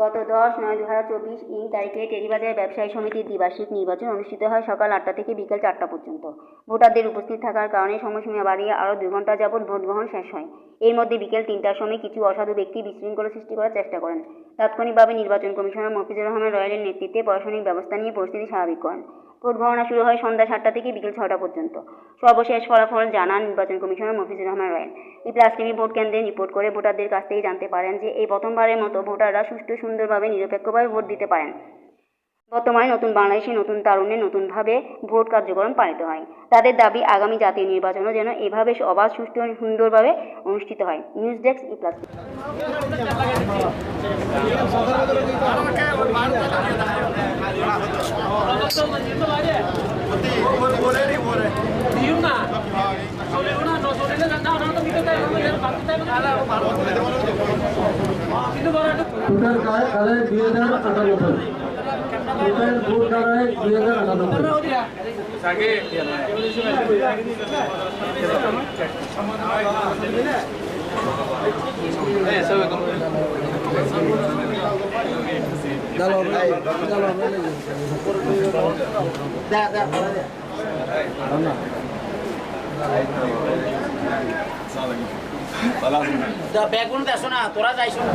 গত দশ নয় দু হাজার চব্বিশ ইং তারিখে টেরিবাজার ব্যবসায়ী সমিতির দ্বিবার্ষিক নির্বাচন অনুষ্ঠিত হয় সকাল আটটা থেকে বিকেল চারটা পর্যন্ত। ভোটারদের উপস্থিত থাকার কারণে সময়সীমা বাড়িয়ে আরও দুই ঘণ্টা যাবৎ ভোট গ্রহণ শেষ হয়। এর মধ্যে বিকেল তিনটার সময় কিছু অসাধু ব্যক্তি বিশৃঙ্খলা সৃষ্টি করার চেষ্টা করেন। তাৎক্ষণিকভাবে নির্বাচন কমিশনার মফিজুর রহমান রয়েলের নেতৃত্বে প্রশাসনিক ব্যবস্থা নিয়ে পরিস্থিতি স্বাভাবিক করেন। ভোট গণনা শুরু হয় সন্ধ্যা সাতটা থেকে বিকেল ছটা পর্যন্ত। সর্বশেষ ফলাফল জানান নির্বাচন কমিশনার মফিজুর রহমান রয়েন এই প্লাস্টিমি ভোট কেন্দ্রে রিপোর্ট করে ভোটারদের কাছ থেকে জানতে পারেন যে, এই প্রথমবারের মতো ভোটাররা সুষ্ঠু সুন্দরভাবে নিরপেক্ষভাবে ভোট দিতে পারেন। বর্তমানে নতুন বাংলাদেশে নতুন তারুণ্যে নতুনভাবে ভোট কার্যক্রম পালিত হয়। তাদের দাবি, আগামী জাতীয় নির্বাচনও যেন এভাবে অবাধ সুষ্ঠু সুন্দরভাবে অনুষ্ঠিত হয়। নিউজ ডেস্ক ই প্লাস ব্যাগুন দেখো না তোরা যাইছো না।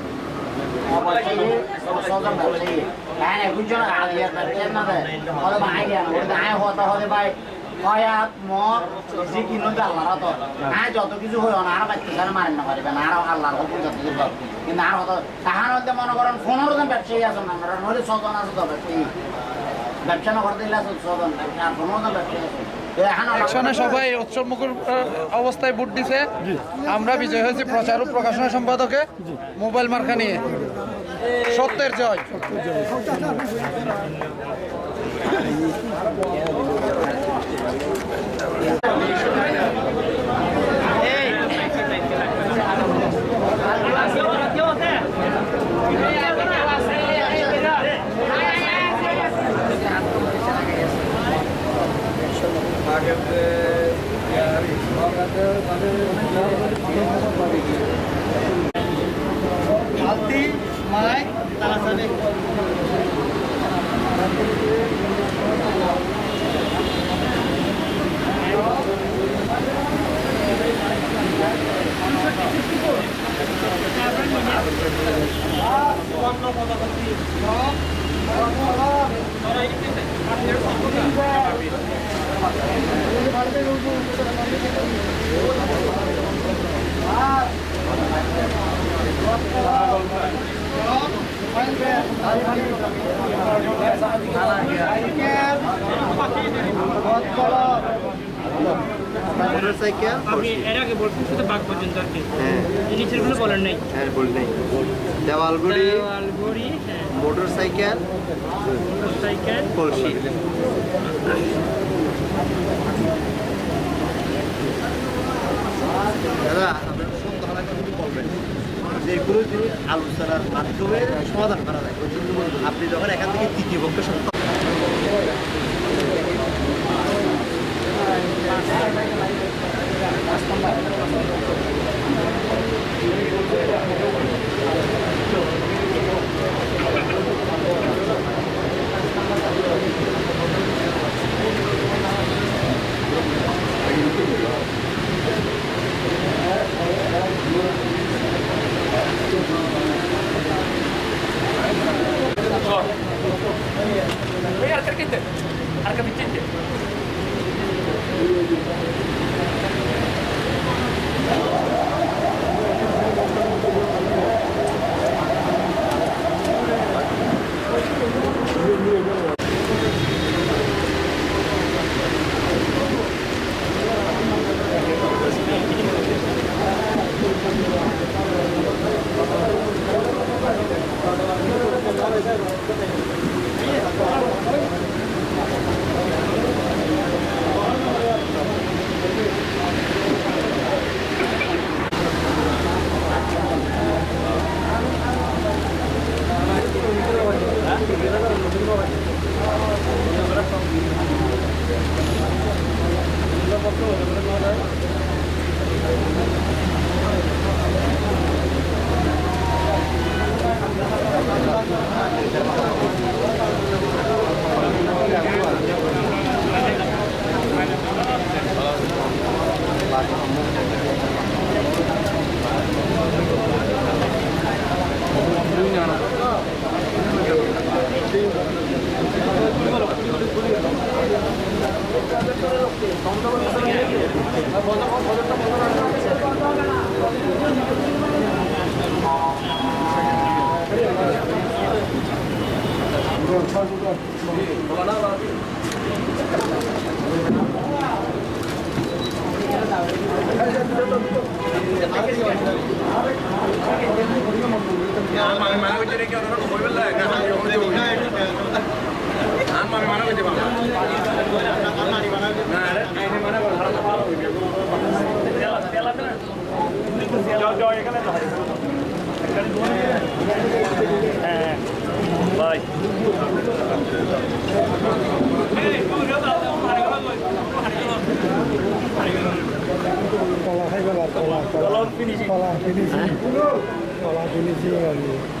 যাচ্ছে হ্যাঁ একজন আগে না দেয় হলে ভাই গায়ে হতে হলে ভাই হয়াত মদ যে কিনো আল্লাহরা তো হ্যাঁ যত কিছু হয় না আর বাচ্চা ছাড়া মারেন না পারবে না আর আল্লাহর হুকুম যত কিছু। কিন্তু আর হতো তাহার মধ্যে মনে করেন পনেরো জন ব্যবসায়ী আছে না নইলে ব্যবসা না করতে দিলে আছে আর পনেরো জন ব্যবসায়ী আছে একসঙ্গে সবাই উৎসবমুখর অবস্থায় ভোট দিছে। আমরা বিজয় হয়েছি প্রচার ও প্রকাশনা সম্পাদকে মোবাইল মার্কা নিয়ে। সত্যের জয়। হাতি মাই তাড়াতাড়ি Thank you. মোটরসাইকেল। আপনি এর আগে বলছেন শুধু বাঘ পর্যন্ত আর কি। নিচেরগুলো বলেন নাই। হ্যাঁ বললেই দেওয়ালগুড়ি লালগড়ি হ্যাঁ। মোটরসাইকেল মোটরসাইকেল কলসি। দাদা আপনার কথা বলবেন, যে কোনো জিনিস আলোচনার মাধ্যমে সমাধান করা যায়, ওই জন্য আপনি যখন এখান থেকে তৃতীয় পক্ষের সত্য ওই order. Kalau finishing. Kalau finishing. Kalau finishing.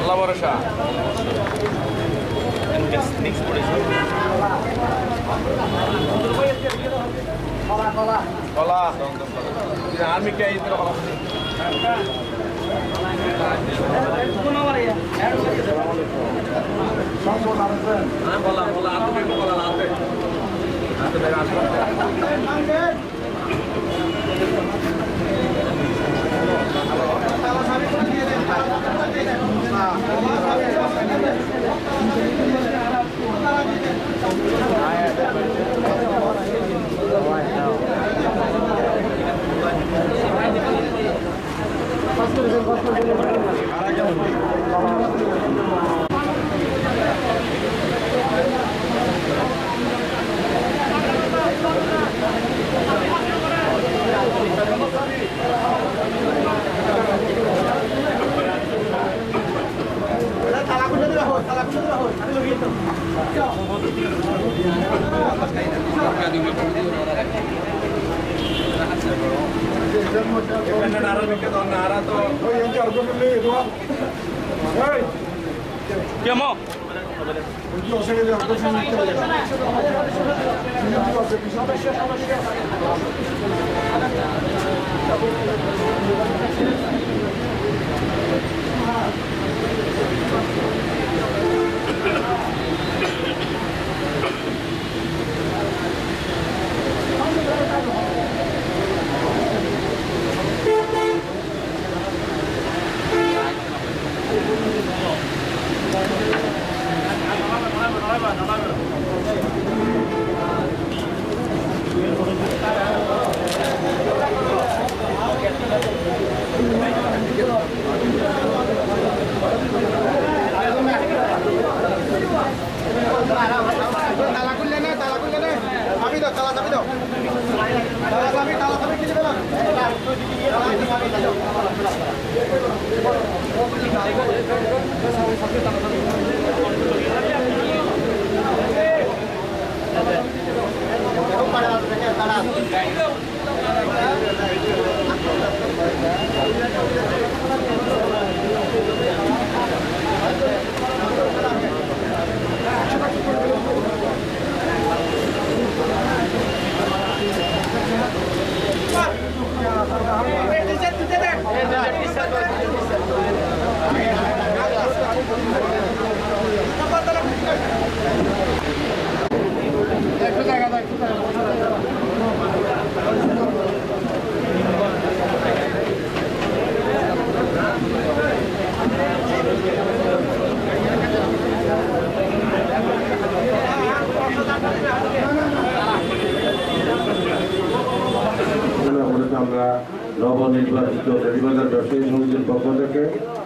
আল্লাহ ভরসা। কেমন আমরা নবনির্বাচিত টেলিবাজার ব্যবসায়ী সমিতির পক্ষ থেকে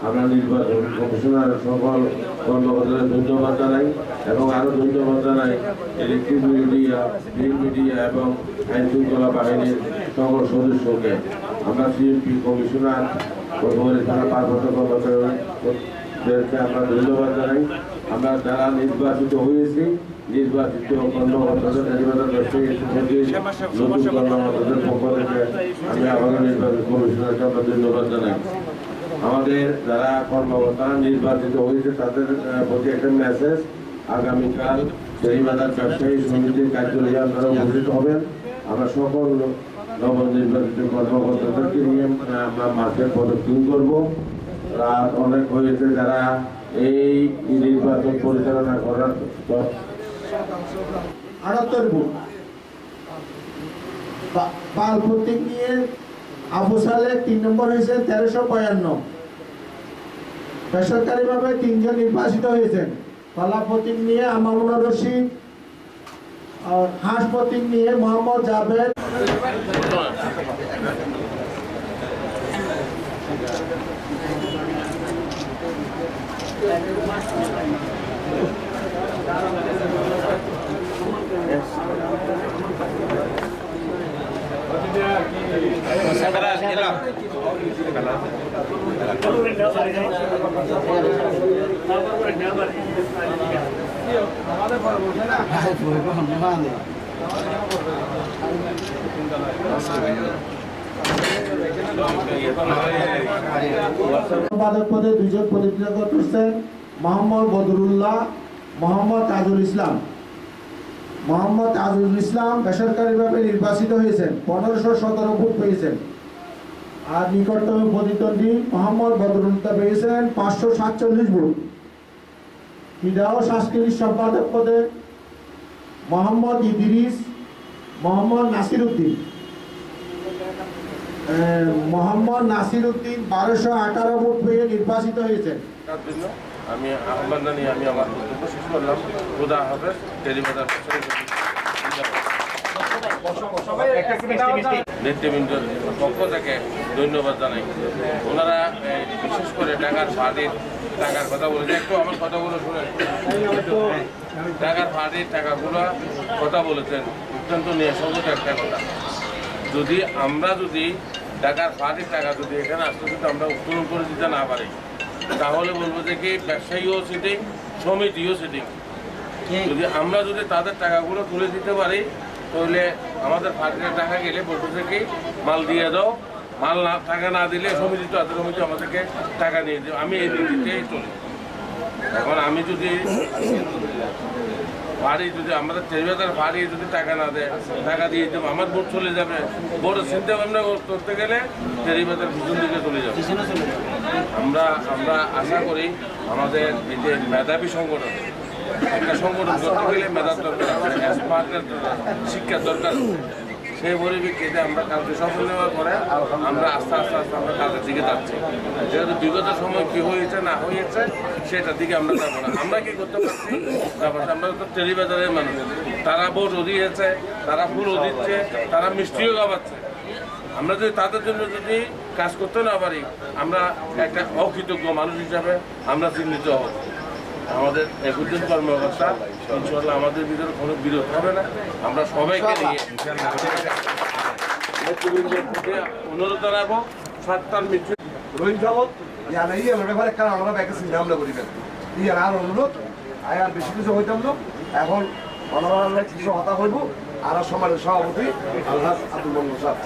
আমরা নির্বাচন কমিশনার সকল কর্মকর্তাদের ধন্যবাদ জানাই এবং আরও ধন্যবাদ জানাই ইলেকট্রিক মিডিয়া প্রিন্ট মিডিয়া এবং আইন শৃঙ্খলা বাহিনীর সকল সদস্যকে। আমরা সিএমপি কমিশনার পূর্ববর্তী থানা পার্বত্য কর্মচারীদেরকে আমরা ধন্যবাদ জানাই। আমরা যারা নির্বাচিত হয়েছি আমি নির্বাচন আমরা ধন্যবাদ জানাই। আমাদের যারা কর্মকর্তা নির্বাচিত হয়েছে, তাদের প্রতি একটা মেসেজ আগামীকাল টেলিবাজার ব্যবসায়ী সমিতির কার্যালয়ে আপনারা উপস্থিত হবেন। আমরা সকল নবনির্বাচিত কর্মকর্তাদেরকে নিয়ে আমরা মাঠে প্রদক্ষিণ করব। রাত অনেক হয়েছে যারা এই নির্বাচন পরিচালনা করার আটাত্তর ভোট। পাল প্রতীক নিয়ে আবু সালে তিন নম্বর হয়েছে তেরোশো পঁয়ান্ন। বেসরকারিভাবে তিনজন নির্বাচিত হয়েছেন। কলা প্রতীক নিয়ে আমামুনা রশিদ, আর হাঁস প্রতীক নিয়ে মোহাম্মদ জাভেদ। সম্পাদক পদে দুজন প্রতিনিধিত্ব করতেছেন মোহাম্মদ বদরুল্লাহ মোহাম্মদ তাজুল ইসলাম। মোহাম্মদ আজুল ইসলাম বেসরকারিভাবে নির্বাচিত হয়েছেন, পনেরোশো সতেরো ভোট পেয়েছেন। আর নিকটতম প্রতিদ্বন্দ্বী মোহাম্মদ বদরুল্লাহ পেয়েছেন পাঁচশো সাতচল্লিশ ভোট। ক্রীড়া ও সাংস্কৃতিক সম্পাদক পদে মোহাম্মদ ইদিরিস, মোহাম্মদ নাসির উদ্দিন। মোহাম্মদ নাসির উদ্দিন বারোশো আঠারো ভোট পেয়ে নির্বাচিত হয়েছেন। আমি আহ্বান জানিয়ে আমি আমার বক্তব্য শেষ করলাম। খুদা হাফেজ। টেলিবাজার নেতৃবৃন্দের পক্ষ থেকে ধন্যবাদ জানাই। ওনারা বিশেষ করে টাকার ফাঁড়ির টাকার কথা বলেছে একটু আমার কথাগুলো টাকার ফাঁড়ির টাকাগুলো কথা বলেছেন, অত্যন্ত নিয়ে সঙ্গত একটা কথা। যদি আমরা যদি টাকার ফাঁড়ির টাকা যদি এখানে আসতে যদি আমরা উত্তোলন করে দিতে না পারি তাহলে বলব যে কি ব্যবসায়ীও সিটিং সমিতিও সিটিং যদি আমরা যদি তাদের টাকাগুলো তুলে দিতে পারি তাহলে আমাদের ফাঁড়ির টাকা গেলে বলব যে কি মাল দিয়ে দাও। মাল না টাকা না দিলে সমিতি তো তাদের সমিতি আমাদেরকে টাকা নিয়ে দেবে। আমি এই নীতিতেই চলি। এখন আমি যদি বাড়ি যদি আমাদের টেলিভিশনের বাড়ি যদি টাকা না দেয় টাকা দিয়ে দেবো আমার ভোট চলে যাবে। বড় চিন্তা ভাবনা করতে গেলে টেলিভিশনের পিছন দিকে চলে যাবে। আমরা আমরা আশা করি আমাদের এই যে মেধাবী সংগঠন, একটা সংগঠন করতে গেলে মেধার দরকার স্মার্টের শিক্ষার দরকার সেই পরিপ্রেক্ষিতে আমরা কালকে সফল নেওয়ার পরে আমরা আস্তে আস্তে আস্তে আমরা কাজের দিকে যাচ্ছি। যেহেতু বিগত সময় কী হয়েছে, না হয়েছে, সেটার দিকে আমরা যাব না। আমরা কি করতে পারছি? তারপর আমরা তো টেলিবাজারের মানুষ। তারা ভোটও দিয়েছে তারা ফুলও দিচ্ছে তারা মিষ্টিও খাওয়াচ্ছে। আমরা যদি তাদের জন্য যদি কাজ করতে না পারি আমরা একটা অকৃতজ্ঞ মানুষ হিসাবে আমরা চিহ্নিত হব। আমাদের একুশজন কর্মকর্তা ইনশাল্লাহ আমাদের ভিতরে কোনো বিরোধ হবে না। আমরা সবাইকে নিয়ে অনুরোধ জানাব সাতটার মৃত্যু রোহিত ইয়ে লোটে কারণ আমরা ব্যাকে চিন্তা ভাবনা করি ইয়ার আর অনুরোধ আর বেশি কিছু হইতাম না। এখন অনার কিছু হতা হইব। আর সমাজের সভাপতি আলহাজ আব্দুল মঙ্গল সাহেব।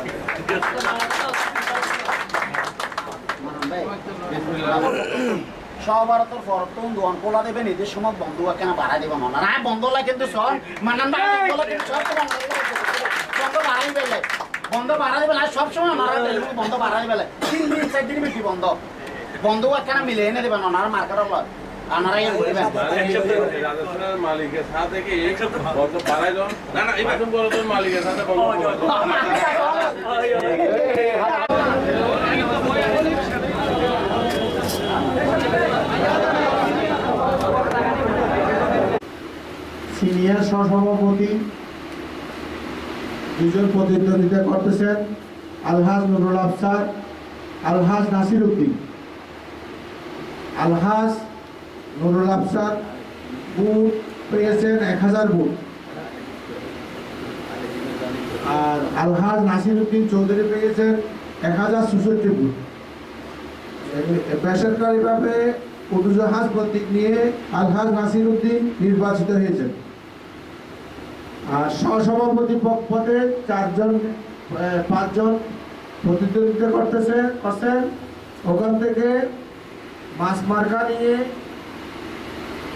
বন্ধু কেন বাড়াই দেবে না। না বন্ধ লাগে কিন্তু সব বন্ধ বাড়াই বেলে বন্ধ বাড়াই বেলে সব সময় মারা বন্ধ বাড়াই বেলে তিন দিন, চার দিন বন্ধ। বন্ধ কেন মিলে এনে দেবেন ওনার মার্কেট মালিকের সাথে মালিকের সাথে সিনিয়র সহসভাপতি দুজন প্রতিদ্বন্দ্বিতা করতেছেন আলহাজ নুরুল আফসার আলহাজ নাসির উদ্দিন আলহাজ নুরুল আফসার বুট পেয়েছেন এক হাজার বুট আর আলহাজ নাসির উদ্দিন চৌধুরী পেয়েছেন এক হাজার চৌষট্টি বুট বেসরকারিভাবে উড়োজাহাজ প্রতীক নিয়ে আলহাজ নাসির উদ্দিন নির্বাচিত হয়েছেন। আর সহসভাপতি প- পদে চারজন পাঁচজন প্রতিদ্বন্দ্বিতা করতেছে করছেন। ওখান থেকে মাছ মার্কা নিয়ে মোহাম্মদ নির্বাচনে গিয়ে এখন আমরা দেখি নির্বাচনে গিয়ে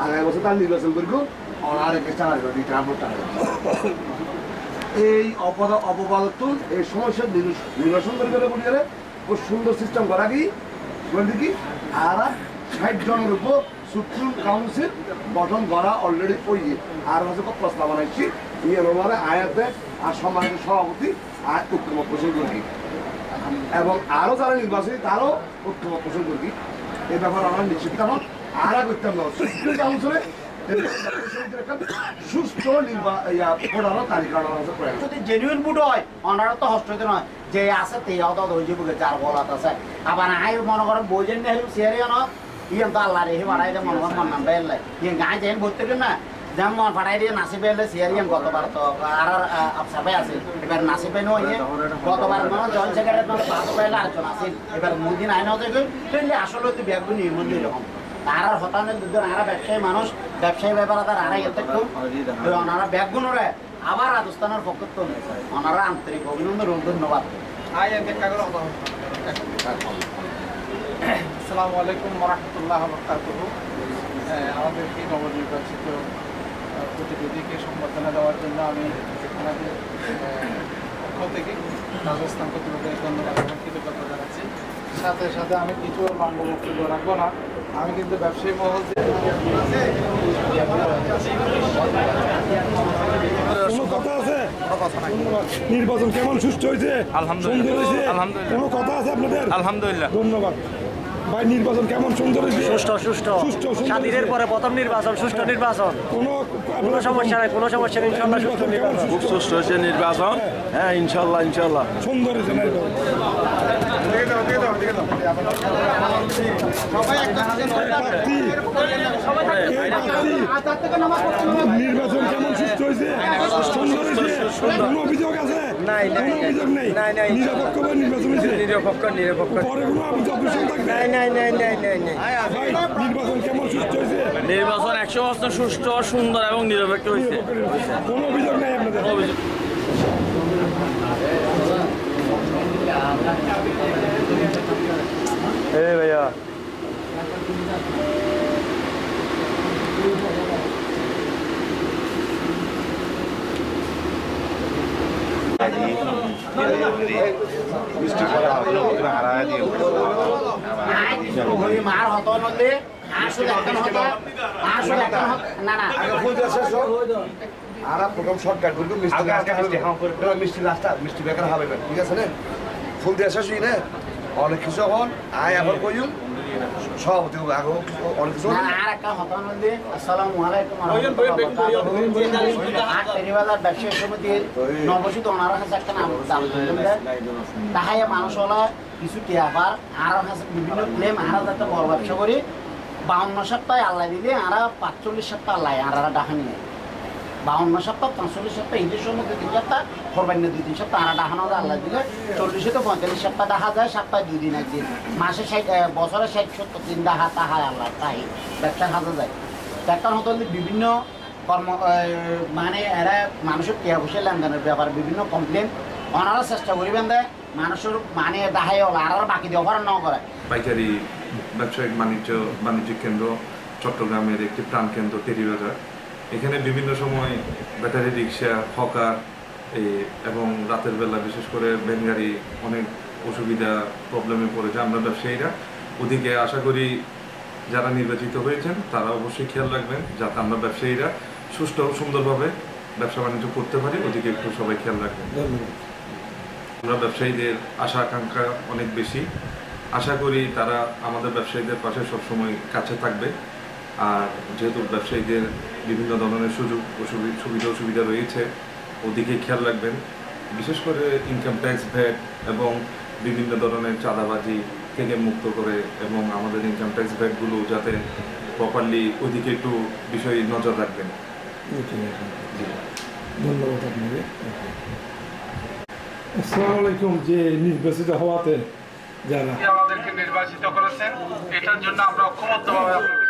আগামী বছর তার নির্বাচন করব, আর একটা টাকা দেবে এই অপদ অপবাদত্ব, এই সমস্যার নির- নিরসন করে গেলে বলি গেলে খুব সুন্দর সিস্টেম করা কি? বলতে কি আর ষাট জনের উপর সুপ্রিম কাউন্সিল গঠন করা অলরেডি ওই আর হচ্ছে প্রস্তাব বানাইছি নিয়ে নম্বরে আয়াতে আর সমাজের সভাপতি আর উত্তম প্রশ্ন করি এবং আরও যারা নির্বাচনী, তারও ঐক্যমত পোষণ করবি এই ব্যাপারে আমরা নিশ্চিত কারণ আর করতাম না সুপ্রিম কাউন্সিলে সুস্থ নির্বাচন তালিকা আনা হচ্ছে প্রয়াস যদি জেনুইন বুট অনারা তো হস্ত হইতে নয়। যে আছে তে অত যাবে যার বলাত আছে। আবার আই করেন বোঝেন না মন ফাটাই দিয়ে নাসি বেলে সিয়ারে ইয়েন গতবার তো আর আফসাবে আছে। এবার নাসি বেনো ইয়ে গতবার মানে জয়েন্ট সেক্রেটারি মানে পাঁচ বেলে আরেকজন আছে। এবার মুদিন আইন হতে গেল আসলে তো ব্যাগগুলো এরকম। তার হতানের দুজন আর ব্যবসায়ী মানুষ ব্যবসায়ী ব্যাপার তার আর এতে খুব ওনারা ব্যাগগুলোরে আবার রাজস্থানের পক্ষ তো ওনারা আন্তরিক অভিনন্দন ও ধন্যবাদ। আসসালামু আলাইকুম রহমতুল্লাহ বরকাতুহু আমাদেরকে নবনির্বাচিত আহ, প্রতিনিধিকে সম্বর্ধনা দেওয়ার জন্য আমি আমাদের পক্ষ থেকে রাজস্থান কর্তৃপক্ষের ধন্যবাদ এবং কৃতজ্ঞতা জানাচ্ছি। সাথে সাথে আমি কিছু লম্ব বক্তব্য রাখব না। আমি কিন্তু ব্যবসায়ী মহল নির্বাচন কেমন সুস্থ হয়েছে? কোনো কথা আছে আপনাদের? আলহামদুলিল্লাহ। ধন্যবাদ। ভাই নির্বাচন কেমন সুন্দর হয়েছে? সুষ্ঠু সুষ্ঠু। সুষ্ঠু, স্বাধীনের পরে প্রথম নির্বাচন সুষ্ঠু নির্বাচন। কোনো কোনো সমস্যা নাই কোনো সমস্যা নেই ইনশাল্লাহ সুষ্ঠু নির্বাচন সুস্থ সুষ্ঠু? হয়েছে নির্বাচন। হ্যাঁ। ইনশাল্লাহ ইনশাল্লাহ। সুন্দর হয়েছে নির্বাচন কেমন সুস্থ হয়েছে? সুন্দর হয়েছে? কোনো অভিযোগ আছে? নাই, নাই, অভিযোগ নেই নাই, নাই। নির্বাচন হয়েছে নিরপেক্ষ নিরপেক্ষ। পরে কোনো অভিযোগ অভিযোগ থাকবে? নাই নাই নাই নাই নাই নাই। নির্বাচন কেমন সুস্থ হয়েছে? নির্বাচন একশো বছর সুষ্ঠু সুন্দর এবং নিরপেক্ষ হয়েছে। কোনো অভিযোগ নেই আপনাদের? এই ভাইয়া মার হত নদী আসলে এখন হত আসলে এখন হত না না ফুল আর প্রথম শর্টকাট করব মিষ্টি মিষ্টি মিষ্টি লাস্টটা মিষ্টি বেকার হবে ঠিক আছে না? ফুল দিয়ে শেষ না? অনেক কিছু এখন আয় আবার কইুন সভাপতি আগে অনেক কিছু আর একটা হত নদী আসসালামু আলাইকুম আট ব্যবসায়ী সমিতির নবসিত ওনার কাছে একটা নাম তাহাই মানুষ হলো কিছু টিয়াবার আর বিভিন্ন ক্লেম আর যাতে বড় ব্যবসা করি বাউন্ন সপ্তাহে আল্লাহ দিলে আর পাঁচচল্লিশ সপ্তাহ আল্লাহ আর ডাহানি নেই বাউন্ন সপ্তাহ, পঁয়তাল্লিশ সপ্তাহ ঈদের মধ্যে তিন সপ্তাহ, কোরবানি দুই তিন সপ্তাহ আর ডাহানো আল্লাহ দিলে। চল্লিশে তো পঁয়তাল্লিশ সপ্তাহ, দেখা যায় সপ্তাহে দুই দিন একদিন। মাসে ষাট বছরে ষাট, সত্তর দিন দেখা তাহায় আল্লাহ, তাই। ব্যবসা হাজা যায়। একটা হতো বিভিন্ন কর্ম মানে এরা মানুষের টিয়া বসে লেনদেনের ব্যাপারে বিভিন্ন কমপ্লেন ওনারা চেষ্টা করিবেন দেয় মানুষের মানে হল, আর বাকি দিয়ে দেওয়ার ন করে। পাইকারি ব্যবসায়িক বাণিজ্য, বাণিজ্যিক কেন্দ্র, চট্টগ্রামের একটি প্রাণকেন্দ্র টেরিবাজার এখানে বিভিন্ন সময় ব্যাটারি রিক্সা হকার এবং রাতের বেলা বিশেষ করে ভ্যান গাড়ি অনেক অসুবিধা প্রবলেমে পড়েছে। আমরা ব্যবসায়ীরা ওদিকে আশা করি যারা নির্বাচিত হয়েছেন তারা অবশ্যই খেয়াল রাখবেন যাতে আমরা ব্যবসায়ীরা সুষ্ঠু ও সুন্দরভাবে ব্যবসা বাণিজ্য করতে পারি। ওদিকে একটু সবাই খেয়াল রাখবেন। আমরা ব্যবসায়ীদের আশা আকাঙ্ক্ষা অনেক বেশি। আশা করি তারা আমাদের ব্যবসায়ীদের পাশে সবসময় কাছে থাকবে। আর যেহেতু ব্যবসায়ীদের বিভিন্ন ধরনের সুযোগ অসুবিধা সুবিধা অসুবিধা রয়েছে ওদিকে খেয়াল রাখবেন বিশেষ করে ইনকাম ট্যাক্স ভ্যাট এবং বিভিন্ন ধরনের চাঁদাবাজি থেকে মুক্ত করে এবং আমাদের ইনকাম ট্যাক্স ভ্যাটগুলো যাতে প্রপারলি ওইদিকে একটু বিষয় নজর রাখবেন। ধন্যবাদ আপনাকে। আসসালামু আলাইকুম যে নির্বাচিত হওয়াতে যারা আমাদেরকে নির্বাচিত করেছেন এটার জন্য আমরা ঐক্যবদ্ধভাবে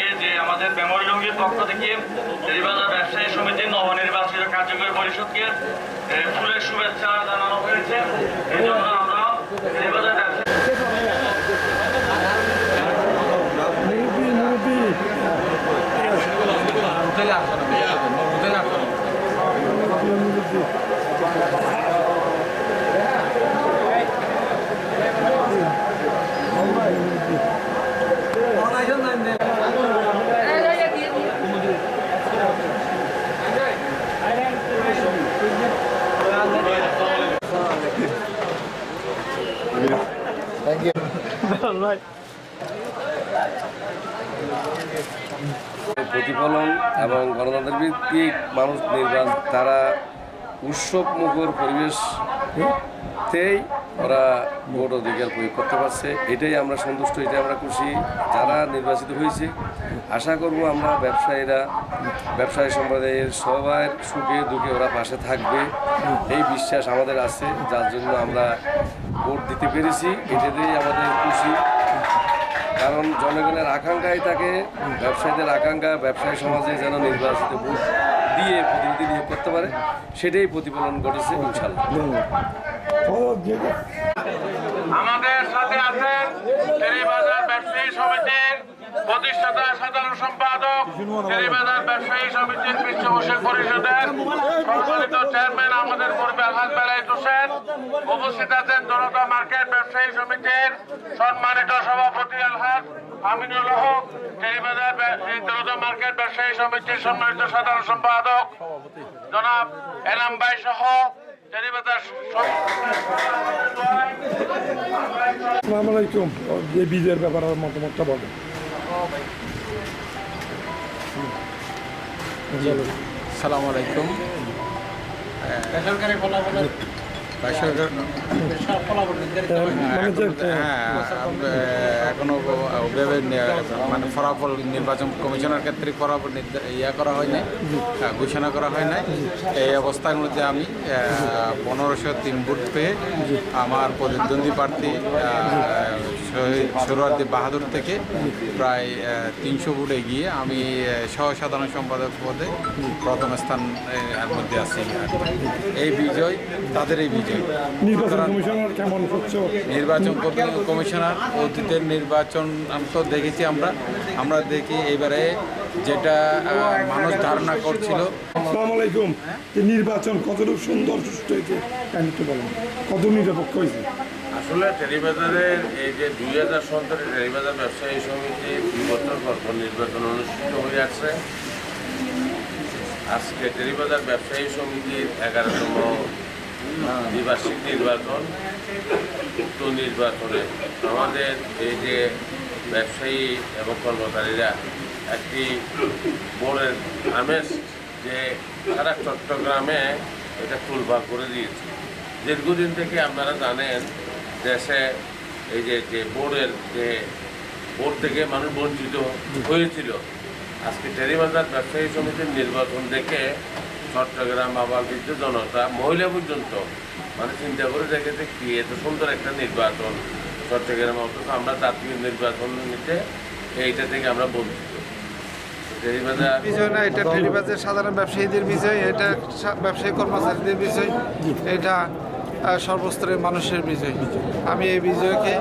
আজকে যে আমাদের মেমোরি জঙ্গির পক্ষ থেকে রেবাজার ব্যবসায়ী সমিতির নবনির্বাচিত কার্যকরী পরিষদকে ফুলের শুভেচ্ছা জানানো হয়েছে। আমরা ব্যবসায়ী প্রতিফলন এবং গণতন্ত্রের ভিত্তিক মানুষ নির্বাচন, তারা উৎসব মুখর পরিবেশতেই ওরা ভোট অধিকার প্রয়োগ করতে পারছে। এটাই আমরা সন্তুষ্ট, এটাই আমরা খুশি। যারা নির্বাচিত হয়েছে, আশা করব আমরা ব্যবসায়ীরা, ব্যবসায়ী সম্প্রদায়ের সবার সুখে দুঃখে ওরা পাশে থাকবে। এই বিশ্বাস আমাদের আছে, যার জন্য আমরা ভোট দিতে পেরেছি এটাতেই আমাদের খুশি। কারণ জনগণের আকাঙ্ক্ষাই তাকে, ব্যবসায়ীদের আকাঙ্ক্ষা, ব্যবসায়ী সমাজে যেন নির্বাচিত ভোট দিয়ে প্রতিনিধি নিয়োগ করতে পারে, সেটাই প্রতিফলন ঘটেছে, ইনশাল্লাহ। আমাদের সাথে আছেন ব্যবসায়ী সমিতির প্রতিষ্ঠাতা, সাধারণ সম্পাদক টেরিবাজার ব্যবসায়ী সমিতির পৃষ্ঠপোষক পরিষদের সম্মানিত চেয়ারম্যান আমাদের পূর্বে আলহাজ বেলায়েত হোসেন, উপস্থিত আছেন জনতা মার্কেট ব্যবসায়ী সমিতির সম্মানিত সভাপতি আলহাজ আমিনুল হক টেরিবাজার জনতা মার্কেট ব্যবসায়ী সমিতির সম্মানিত সাধারণ সম্পাদক জনাব এনাম ভাই সহ আসসালামু আলাইকুম। এই বীজের ব্যাপারে মতামতটা বলো সালাম আলাইকুম। মানে ফলাফল নির্বাচন কমিশনের ক্ষেত্রে ফলাফল ইয়া করা হয় নাই ঘোষণা করা হয় নাই। এই অবস্থার মধ্যে আমি পনেরোশো তিন ভোট পেয়ে আমার প্রতিদ্বন্দ্বী প্রার্থী শহীদ বাহাদুর থেকে প্রায় তিনশো ভোট গিয়ে আমি আহ, সহ সাধারণ সম্পাদক পদে প্রথম স্থান মধ্যে আছি। এই বিজয় তাদের এই বিজয়। নির্বাচন কমিশনার কেমন নির্বাচন কমি- কমিশনার অতীতের নির্বাচন তো দেখেছি আমরা। আমরা দেখি এবারে যেটা মানুষ ধারণা করছিল। আসসালামু আলাইকুম। নির্বাচন কতটুকু সুন্দর সুষ্ঠু হয়েছে কেন একটু বলেন। কত নিরপেক্ষ হয়েছে? আসলে টেরিবাজারের এই যে দুই হাজার সতেরো টেরিবাজার ব্যবসায়ী সমিতি দুই বছর পর পর নির্বাচন অনুষ্ঠিত হয়ে আসছে। আজকে টেরিবাজার ব্যবসায়ী সমিতির এগারোতম দ্বিবার্ষিক নির্বাচন, উক্ত নির্বাচনে আমাদের এই যে ব্যবসায়ী এবং কর্মচারীরা একটি বোর্ডের আমেজ যে সারা চট্টগ্রামে এটা ফুলভাগ করে দিয়েছে। দীর্ঘদিন থেকে আপনারা জানেন, দেশে এই যে যে বোর্ডের, যে বোর্ড থেকে মানুষ বঞ্চিত হয়েছিল। আজকে টেরিবাজার ব্যবসায়ী সমিতির নির্বাচন দেখে চট্টগ্রাম আবার বৃদ্ধ জনতা, মহিলা পর্যন্ত। মানে চিন্তা করে দেখেছে কি এত সুন্দর একটা নির্বাচন চট্টগ্রাম অথচ আমরা জাতীয় নির্বাচন নিতে এইটা থেকে আমরা বঞ্চিত। বিজয় এটা সাধারণ ব্যবসায়ীদের এটা ব্যবসায়ী কর্মচারীদের এটা সর্বস্তরের মানুষের বিজয়। আমি এই বিজয়কে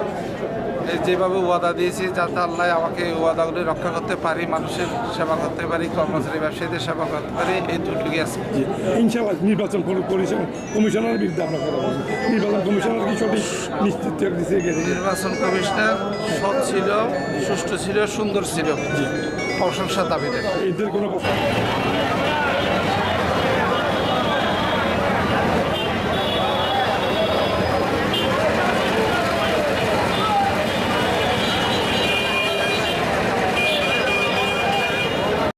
যেভাবে ওয়াদা দিয়েছি যাতে আল্লাহ আমাকে ওয়াদাগুলি রক্ষা করতে পারি মানুষের সেবা করতে পারি কর্মচারী ব্যবসায়ীদের সেবা করতে পারি এই দুটুকুই আছে। ইনশাআল্লাহ নির্বাচন কমিশনার বিরুদ্ধে আপনার নির্বাচন কমিশনার কি সঠিক নিশ্চিত দিচ্ছে নির্বাচন কমিশনার সৎ ছিল সুষ্ঠু ছিল সুন্দর ছিল। প্রশংসা দাবিদার এদের কোনো